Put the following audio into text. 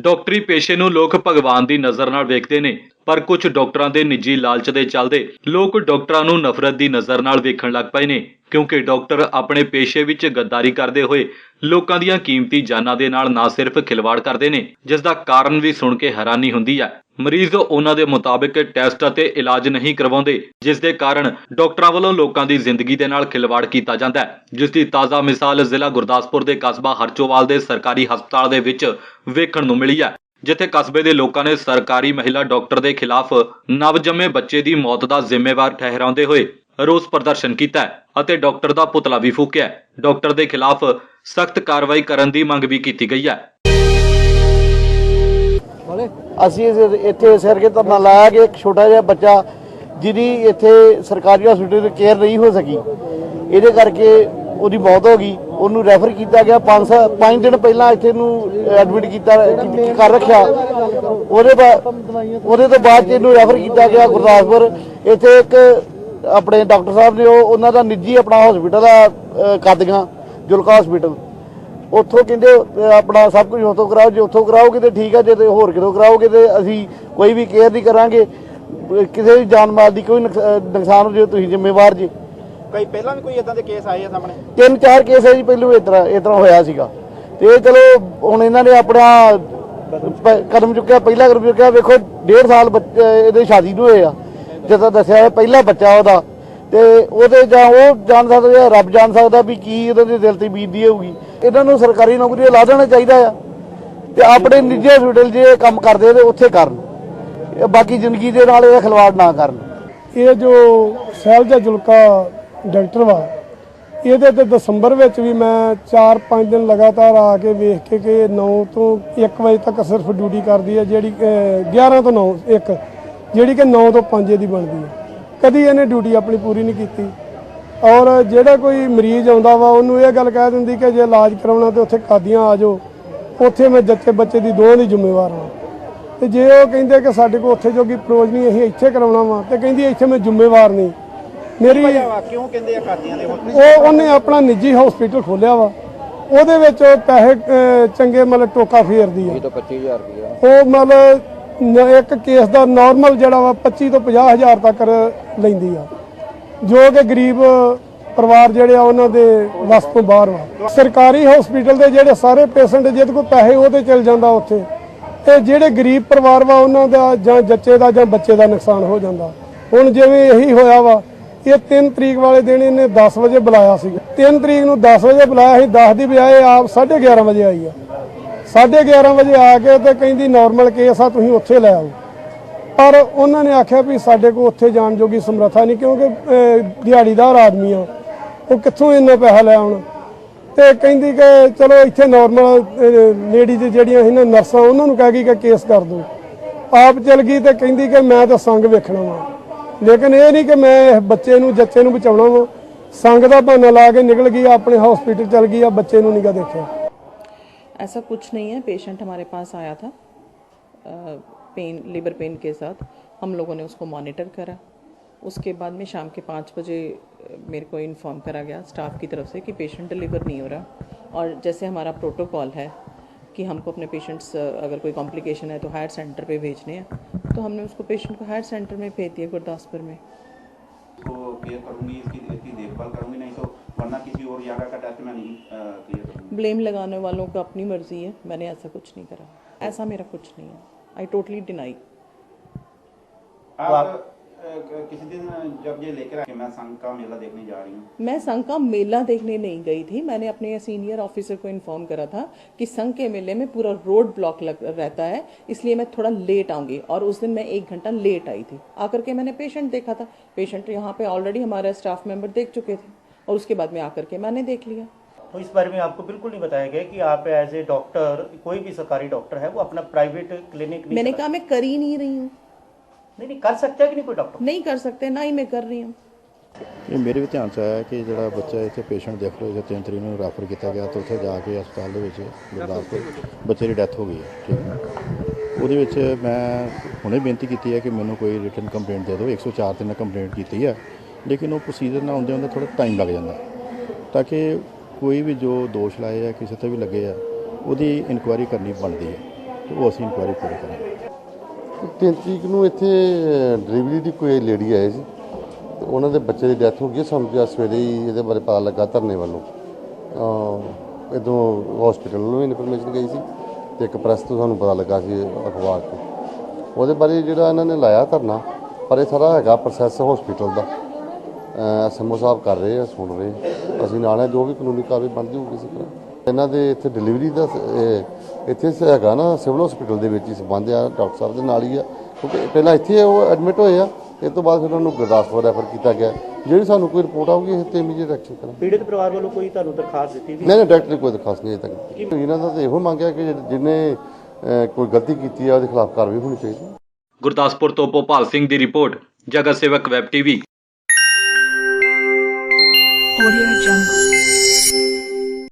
ਡਾਕਟਰੀ ਪੇਸ਼ੇ ਨੂੰ ਲੋਕ ਭਗਵਾਨ ਦੀ ਨਜ਼ਰ ਨਾਲ ਵੇਖਦੇ ਨੇ, ਪਰ ਕੁਝ ਡਾਕਟਰਾਂ ਦੇ ਨਿੱਜੀ ਲਾਲਚ ਦੇ ਚੱਲਦੇ ਲੋਕ ਡਾਕਟਰਾਂ ਨੂੰ ਨਫ਼ਰਤ ਦੀ ਨਜ਼ਰ ਨਾਲ ਵੇਖਣ ਲੱਗ ਪਏ ਨੇ, ਕਿਉਂਕਿ ਡਾਕਟਰ ਆਪਣੇ ਪੇਸ਼ੇ ਵਿੱਚ ਗੱਦਾਰੀ ਕਰਦੇ ਹੋਏ ਲੋਕਾਂ ਦੀਆਂ ਕੀਮਤੀ ਜਾਨਾਂ ਦੇ ਨਾਲ ਨਾ ਸਿਰਫ ਖਿਲਵਾੜ ਕਰਦੇ ਨੇ, ਜਿਸ ਦਾ ਕਾਰਨ ਵੀ ਸੁਣ ਕੇ ਹੈਰਾਨੀ ਹੁੰਦੀ ਹੈ। ਮਰੀਜ਼ ਉਹਨਾਂ ਦੇ ਮੁਤਾਬਿਕ ਟੈਸਟ ਅਤੇ ਇਲਾਜ ਨਹੀਂ ਕਰਵਾਉਂਦੇ, ਜਿਸ ਦੇ ਕਾਰਨ ਡਾਕਟਰਾਂ ਵੱਲੋਂ ਲੋਕਾਂ ਦੀ ਜ਼ਿੰਦਗੀ ਦੇ ਨਾਲ ਖਿਲਵਾੜ ਕੀਤਾ ਜਾਂਦਾ ਹੈ। ਜਿਸ ਦੀ ਤਾਜ਼ਾ ਮਿਸਾਲ ਜ਼ਿਲ੍ਹਾ ਗੁਰਦਾਸਪੁਰ ਦੇ ਕਸਬਾ ਹਰਚੋਵਾਲ ਦੇ ਸਰਕਾਰੀ ਹਸਪਤਾਲ ਦੇ ਵਿੱਚ ਵੇਖਣ ਨੂੰ ਮਿਲੀ ਹੈ, ਜਿੱਥੇ ਕਸਬੇ ਦੇ ਲੋਕਾਂ ਨੇ ਸਰਕਾਰੀ ਮਹਿਲਾ ਡਾਕਟਰ ਦੇ ਖਿਲਾਫ ਨਵਜੰਮੇ ਬੱਚੇ ਦੀ ਮੌਤ ਦਾ ਜ਼ਿੰਮੇਵਾਰ ਠਹਿਰਾਉਂਦੇ ਹੋਏ ਰੋਸ ਪ੍ਰਦਰਸ਼ਨ ਕੀਤਾ ਅਤੇ ਡਾਕਟਰ ਦਾ ਪੁਤਲਾ ਵੀ ਫੂਕਿਆ ਡਾਕਟਰ ਦੇ ਖਿਲਾਫ ਸਖਤ ਕਾਰਵਾਈ ਕਰਨ ਦੀ ਮੰਗ ਵੀ ਕੀਤੀ ਗਈ ਹੈ। ਅਸੀਂ ਇੱਥੇ ਸਿਰ ਕੇ ਧਰਨਾ ਲਾਇਆ ਕਿ ਇੱਕ ਛੋਟਾ ਜਿਹਾ ਬੱਚਾ ਜਿਹਦੀ ਇੱਥੇ ਸਰਕਾਰੀ ਹਸਪੀਟਲ ਵਿੱਚ ਕੇਅਰ ਨਹੀਂ ਹੋ ਸਕੀ, ਇਹਦੇ ਕਰਕੇ ਉਹਦੀ ਮੌਤ ਹੋ ਗਈ। ਉਹਨੂੰ ਰੈਫਰ ਕੀਤਾ ਗਿਆ 5 5 ਦਿਨ ਪਹਿਲਾਂ ਇੱਥੇ ਨੂੰ ਐਡਮਿਟ ਕੀਤਾ, ਕਰ ਰੱਖਿਆ। ਉਹਦੇ ਬਾਅਦ ਉਹਦੇ ਤੋਂ ਬਾਅਦ ਇਹਨੂੰ ਰੈਫਰ ਕੀਤਾ ਗਿਆ ਗੁਰਦਾਸਪੁਰ। ਇੱਥੇ ਇੱਕ ਆਪਣੇ ਡਾਕਟਰ ਸਾਹਿਬ ਨੇ ਉਹ ਉਹਨਾਂ ਦਾ ਨਿੱਜੀ ਆਪਣਾ ਹਸਪੀਟਲ ਆ ਕਾਦੀਆਂ ਜੁਲਕਾ ਹਸਪੀਟਲ ਉੱਥੋਂ ਕਹਿੰਦੇ ਆਪਣਾ ਸਭ ਕੁਝ ਉੱਥੋਂ ਕਰਾਓ ਜੇ ਉੱਥੋਂ ਕਰਾਓਗੇ ਤੇ ਠੀਕ ਹੈ ਜੇ ਤੇ ਹੋਰ ਕਿਤੋਂ ਕਰਾਓਗੇ ਤੇ ਅਸੀਂ ਕੋਈ ਵੀ ਕੇਅਰ ਨਹੀਂ ਕਰਾਂਗੇ। ਕਿਸੇ ਦੀ ਜਾਨ ਮਾਲ ਦੀ ਕੋਈ ਨੁਕਸਾਨ ਹੋ ਜੇ ਤੁਸੀਂ ਜ਼ਿੰਮੇਵਾਰ ਜੀ। ਕਈ ਪਹਿਲਾਂ ਵੀ ਕੋਈ ਇਦਾਂ ਦੇ ਕੇਸ ਆਏ ਆ ਸਾਹਮਣੇ? ਤਿੰਨ ਚਾਰ ਕੇਸ ਹੈ ਜੀ ਪਹਿਲੋਂ ਇਸ ਤਰ੍ਹਾਂ ਇਸ ਤਰ੍ਹਾਂ ਹੋਇਆ ਸੀਗਾ। ਤੇ ਚਲੋ ਹੁਣ ਇਹਨਾਂ ਨੇ ਆਪਣਾ ਕਦਮ ਚੁੱਕਿਆ। ਪਹਿਲਾ ਕਦਮ ਚੁੱਕਿਆ ਵੇਖੋ ਡੇਢ ਸਾਲ ਬੱਚੇ ਇਹਦੇ ਸ਼ਾਦੀ ਨੂੰ ਹੋਏ ਆ। ਜਿੱਦਾਂ ਦੱਸਿਆ ਹੈ ਪਹਿਲਾ ਬੱਚਾ ਉਹਦਾ ਤੇ ਉਹਦੇ ਜਾਂ ਉਹ ਜਾਣ ਸਕਦਾ ਜਾਂ ਰੱਬ ਜਾਣ ਸਕਦਾ ਵੀ ਕੀ ਉਹਦੇ ਦੇ ਦਿਲ ਤੇ ਬੀਤਦੀ ਹੋਊਗੀ। ਇਹਨਾਂ ਨੂੰ ਸਰਕਾਰੀ ਨੌਕਰੀ ਲਾ ਦੇਣਾ ਚਾਹੀਦਾ ਆ ਤੇ ਆਪਣੇ ਨਿੱਜੀ ਹਸਪੀਟਲ 'ਚ ਕੰਮ ਕਰਦੇ ਤੇ ਉੱਥੇ ਕਰਨ। ਬਾਕੀ ਜ਼ਿੰਦਗੀ ਦੇ ਨਾਲ ਇਹ ਖਿਲਵਾੜ ਨਾ ਕਰਨ। ਇਹ ਜੋ ਸੈਲਜਾ ਜੁਲਕਾ ਡਾਕਟਰ ਵਾ ਇਹਦੇ ਤੇ ਦਸੰਬਰ ਵਿੱਚ ਵੀ ਮੈਂ 4-5 ਦਿਨ ਲਗਾਤਾਰ ਆ ਕੇ ਵੇਖ ਕੇ ਕਿ 9 ਤੋਂ 1 ਵਜੇ ਤੱਕ ਸਿਰਫ ਡਿਊਟੀ ਕਰਦੀ ਹੈ ਜਿਹੜੀ ਅਹ, 11 ਤੋਂ 9 1 ਜਿਹੜੀ ਕਿ 9 ਤੋਂ 5 ਦੀ ਬਣਦੀ ਹੈ। ਕਦੀ ਇਹਨੇ ਡਿਊਟੀ ਆਪਣੀ ਪੂਰੀ ਨਹੀਂ ਕੀਤੀ। ਔਰ ਜਿਹੜਾ ਕੋਈ ਮਰੀਜ਼ ਆਉਂਦਾ ਵਾ ਉਹਨੂੰ ਇਹ ਗੱਲ ਕਹਿ ਦਿੰਦੀ ਕਿ ਜੇ ਇਲਾਜ ਕਰਾਉਣਾ ਤੇ ਉੱਥੇ ਕਾਦੀਆਂ ਆ ਜਾਓ। ਉੱਥੇ ਮੈਂ ਜੱਚੇ ਬੱਚੇ ਦੀ ਦੋਹਾਂ ਦੀ ਜ਼ਿੰਮੇਵਾਰ ਹਾਂ। ਤੇ ਜੇ ਉਹ ਕਹਿੰਦੇ ਕਿ ਸਾਡੇ ਕੋਲ ਉੱਥੇ ਜੋਗੀ ਪ੍ਰੋਜ ਨਹੀਂ ਅਸੀਂ ਇੱਥੇ ਕਰਾਉਣਾ ਵਾ ਤੇ ਕਹਿੰਦੀ ਇੱਥੇ ਮੈਂ ਜ਼ਿੰਮੇਵਾਰ ਨਹੀਂ। ਮੇਰੀ ਕਿਉਂ ਕਹਿੰਦੇ ਆ ਕਾਦੀਆਂ ਦੇ ਉਹ ਉਹਨੇ ਆਪਣਾ ਨਿੱਜੀ ਹਸਪੀਟਲ ਖੋਲਿਆ ਵਾ। ਉਹਦੇ ਵਿੱਚ ਉਹ ਪੈਸੇ ਚੰਗੇ ਮਤਲਬ ਟੋਕਾ ਫੇਰਦੀ ਆ ਤਾਂ 25000 ਰੁਪਏ ਉਹ ਮਤਲਬ ਇੱਕ ਕੇਸ ਦਾ ਨਾਰਮਲ ਜਿਹੜਾ ਵਾ 25 ਤੋਂ 50000 ਤੱਕ ਲੈਂਦੀ ਆ। ਜੋ ਕਿ ਗਰੀਬ ਪਰਿਵਾਰ ਜਿਹੜੇ ਆ ਉਹਨਾਂ ਦੇ ਵਸ ਤੋਂ ਬਾਹਰ ਵਾ। ਸਰਕਾਰੀ ਹਸਪੀਟਲ ਦੇ ਜਿਹੜੇ ਸਾਰੇ ਪੇਸ਼ੈਂਟ ਜਿਹਦੇ ਕੋਲ ਪੈਸੇ ਉਹ ਤੇ ਚਲ ਜਾਂਦਾ ਉੱਥੇ। ਤੇ ਜਿਹੜੇ ਗਰੀਬ ਪਰਿਵਾਰ ਵਾ ਉਹਨਾਂ ਦਾ ਜਾਂ ਜੱਚੇ ਦਾ ਜਾਂ ਬੱਚੇ ਦਾ ਨੁਕਸਾਨ ਹੋ ਜਾਂਦਾ। ਹੁਣ ਜਿਵੇਂ ਇਹੀ ਹੋਇਆ ਵਾ, ਇਹ 3 ਤਰੀਕ ਵਾਲੇ ਦਿਨ ਇਹਨੇ 10 ਵਜੇ ਬੁਲਾਇਆ ਸੀ 3 ਤਰੀਕ ਨੂੰ 10 ਵਜੇ ਬੁਲਾਇਆ ਸੀ 10 ਦੀ ਬਜਾਏ ਆਪ 11:30 ਵਜੇ ਆਈ ਆ। 11:30 ਵਜੇ ਆ ਕੇ ਤੇ ਕਹਿੰਦੀ ਨਾਰਮਲ ਕੇਸ ਆ, ਤੁਸੀਂ ਉੱਥੇ ਲੈ ਆਓ। ਪਰ ਉਹਨਾਂ ਨੇ ਆਖਿਆ ਵੀ ਸਾਡੇ ਕੋਲ ਉੱਥੇ ਜਾਣ ਜੋਗੀ ਸਮਰੱਥਾ ਨਹੀਂ, ਕਿਉਂਕਿ ਦਿਹਾੜੀਦਾਰ ਆਦਮੀ ਆ, ਉਹ ਕਿੱਥੋਂ ਇੰਨਾ ਪੈਸਾ ਲੈ ਆਉਣ? ਤੇ ਕਹਿੰਦੀ ਕਿ, ਚਲੋ, ਇੱਥੇ ਨਾਰਮਲ ਲੇਡੀਜ਼ ਜਿਹੜੀਆਂ ਇਹਨਾਂ ਨਰਸਾਂ, ਉਹਨਾਂ ਨੂੰ ਕਹਿ ਗਈ ਕਿ ਕੇਸ ਕਰ ਦਿਓ। ਆਪ ਚਲ ਗਈ ਤੇ ਕਹਿੰਦੀ ਕਿ ਮੈਂ ਤਾਂ ਸੰਗ ਵੇਖਣਾ ਵਾ। ਲੇਕਿਨ ਇਹ ਨਹੀਂ ਕਿ ਮੈਂ ਬੱਚੇ ਨੂੰ, ਜੱਚੇ ਨੂੰ ਬਚਾਉਣਾ ਵਾ। ਸੰਗ ਦਾ ਬਹਾਨਾ ਲਾ ਕੇ ਨਿਕਲ ਗਈ, ਆਪਣੇ ਹਸਪੀਟਲ ਚਲ ਗਈ, ਆ ਬੱਚੇ ਨੂੰ ਨਿਗਾ ਦੇਖਿਆ। ऐसा कुछ नहीं है। पेशेंट हमारे पास आया था पेन, लिवर पेन के साथ। हम लोगों ने उसको मॉनिटर करा। उसके बाद में शाम के पाँच बजे मेरे को इन्फॉर्म करा गया स्टाफ की तरफ़ से कि पेशेंट डिलीवर नहीं हो रहा। और जैसे हमारा प्रोटोकॉल है कि हमको अपने पेशेंट्स अगर कोई कॉम्प्लिकेशन है तो हायर सेंटर पे भेजने हैं। तो हमने उसको पेशेंट को हायर सेंटर में भेज दिया गुरदासपुर में। इसको केयर इसकी देखभाल करूँगी, नहीं तो वरना किसी और जगह का टेस्ट मैं नहीं ब्लेम लगाने वालों का अपनी मर्ज़ी है मैंने ऐसा कुछ नहीं करा। ऐसा मेरा कुछ नहीं है। आई टोटली डिनाई किसी दिन जब ये लेकर आए मैं संघ का मेला देखने जा रही हूँ? मैं संघ का मेला देखने नहीं गई थी। मैंने अपने सीनियर ऑफिसर को इन्फॉर्म करा था कि संघ के मेले में पूरा रोड ब्लॉक लग रहता है इसलिए मैं थोड़ा लेट आऊँगी और उस दिन मैं एक घंटा लेट आई थी। आकर के मैंने पेशेंट देखा था। पेशेंट यहाँ पे ऑलरेडी हमारे स्टाफ मेंबर देख चुके थे और उसके बाद में आकर के मैंने देख लिया। तो इस बारे में आपको बिल्कुल नहीं बताया गया कि आप एज ए डॉक्टर कोई भी सरकारी डॉक्टर है वो अपना प्राइवेट क्लिनिक नहीं मैंने चला- कहा मैं कर ही नहीं रही हूँ नहीं नहीं कर सकता है कि नहीं कोई डॉक्टर नहीं कर सकते ना ही मैं कर रही हूँ ਇਹ ਮੇਰੇ ਵੀ ਧਿਆਨ ਚ ਆਇਆ ਕਿ ਜਿਹੜਾ ਬੱਚਾ ਇੱਥੇ ਪੇਸ਼ੈਂਟ ਦੇਖ ਲਓ ਜੇ ਤਿੰਨ ਤਰੀਕ ਨੂੰ ਰੈਫਰ ਕੀਤਾ ਗਿਆ ਤਾਂ ਉੱਥੇ ਜਾ ਕੇ ਹਸਪਤਾਲ ਦੇ ਵਿੱਚ ਗੁਰਦਾਸਪੁਰ ਬੱਚੇ ਦੀ ਡੈਥ ਹੋ ਗਈ ਹੈ ਠੀਕ ਹੈ ਉਹਦੇ ਵਿੱਚ ਮੈਂ ਹੁਣੇ ਬੇਨਤੀ ਕੀਤੀ ਹੈ ਕਿ ਮੈਨੂੰ ਕੋਈ ਰਿਟਨ ਕੰਪਲੇਂਟ ਦੇ ਦਿਓ 104 ਤੇ ਮੈਂ ਕੰਪਲੇਂਟ ਕੀਤੀ ਹੈ ਲੇਕਿਨ ਉਹ ਪ੍ਰੋਸੀਜਰ ਨਾਲ ਆਉਂਦੇ ਹੁੰਦੇ ਥੋੜਾ ਟਾਈਮ ਲੱਗ ਜਾਂਦਾ ਤਾਂ ਕਿ ਕੋਈ ਵੀ ਜੋ ਦੋਸ਼ ਲਾਏ ਆ, ਕਿਸੇ ਤੇ ਵੀ ਲੱਗੇ ਆ, ਉਹਦੀ ਇਨਕੁਆਇਰੀ ਕਰਨੀ ਬਣਦੀ ਹੈ। ਤੇ ਉਹ ਅਸੀਂ ਇਨਕੁਆਇਰੀ ਪੂਰੀ ਕਰਾਂਗੇ। ਤਿੰਨ ਤਰੀਕ ਨੂੰ ਇੱਥੇ ਡਿਲੀਵਰੀ ਦੀ ਕੋਈ ਲੇਡੀ ਆਏ ਸੀ। ਉਹਨਾਂ ਦੇ ਬੱਚੇ ਦੀ ਡੈਥ ਹੋ ਗਈ ਸਾਨੂੰ ਤਾਂ ਸਵੇਰੇ ਹੀ ਇਹਦੇ ਬਾਰੇ ਪਤਾ ਲੱਗਾ ਧਰਨੇ ਵੱਲੋਂ। ਅਹ ਇੱਥੋਂ ਹਸਪੀਟਲ ਨੂੰ ਇਨਫੋਰਮੇਸ਼ਨ ਗਈ ਸੀ ਤੇ ਇੱਕ ਪ੍ਰੈਸ ਤੋਂ ਸਾਨੂੰ ਪਤਾ ਲੱਗਾ ਸੀ ਅਖਬਾਰ ਤੋਂ। ਉਹਦੇ ਬਾਰੇ ਜਿਹੜਾ ਇਹਨਾਂ ਨੇ ਲਾਇਆ ਧਰਨਾ, ਪਰ ਇਹ ਸਾਰਾ ਹੈਗਾ ਪ੍ਰੋਸੈਸ ਹਸਪੀਟਲ ਦਾ। ਐਸਐਮਓ ਸਾਹਿਬ ਕਰ ਰਹੇ ਆ ਸੁਣ ਰਹੇ ਆ। ਅਸੀਂ ਨਾਲ ਹੈ ਜੋ ਵੀ ਕਾਨੂੰਨੀ ਕਾਰਵਾਈ ਬਣਦੀ ਹੋਊਗੀ ਅਸੀਂ ਕਰਾਂਗੇ। ਇਹਨਾਂ ਦੇ ਇੱਥੇ ਡਿਲੀਵਰੀ ਦਾ ਇਹ ਇੱਥੇ ਸ- ਹੈਗਾ ਨਾ ਸਿਵਲ ਹਸਪੀਟਲ ਦੇ ਵਿੱਚ ਹੀ ਸੰਬੰਧ ਆ ਡਾਕਟਰ ਸਾਹਿਬ ਦੇ ਨਾਲ ਹੀ ਆ। ਕਿਉਂਕਿ ਪਹਿਲਾਂ ਇੱਥੇ ਉਹ ਐਡਮਿਟ ਹੋਏ ਆ। ਇਸ ਤੋਂ ਬਾਅਦ ਫਿਰ ਉਹਨਾਂ ਨੂੰ ਗੁਰਦਾਸਪੁਰ ਰੈਫਰ ਕੀਤਾ ਗਿਆ। ਜਿਹੜੀ ਸਾਨੂੰ ਕੋਈ ਰਿਪੋਰਟ ਆਊਗੀ ਇਸ ਤੇ ਇਮੀਡੀਏਟ ਐਕਸ਼ਨ ਕਰਾਂਗੇ। ਪੀੜਤ ਪਰਿਵਾਰ ਵੱਲੋਂ ਕੋਈ ਤੁਹਾਨੂੰ ਦਰਖਾਸਤ ਦਿੱਤੀ ਨਹੀਂ ਨਹੀਂ ਡਾਕਟਰ ਨੇ ਕੋਈ ਦਰਖਾਸਤ ਨਹੀਂ ਅਜੇ ਤੱਕ ਇਹਨਾਂ ਦਾ ਤਾਂ ਇਹੋ ਮੰਗਿਆ ਕਿ ਜਿਹਨੇ ਅਹ, ਕੋਈ ਗਲਤੀ ਕੀਤੀ ਆ ਉਹਦੇ ਖਿਲਾਫ ਕਾਰਵਾਈ ਹੋਣੀ ਚਾਹੀਦੀ। ਗੁਰਦਾਸਪੁਰ ਤੋਂ ਭੋਪਾਲ ਸਿੰਘ ਦੀ ਰਿਪੋਰਟ ਜਗਤ ਸੇਵਕ ਵੈਬ ਟੀਵੀ। Audio Jungle.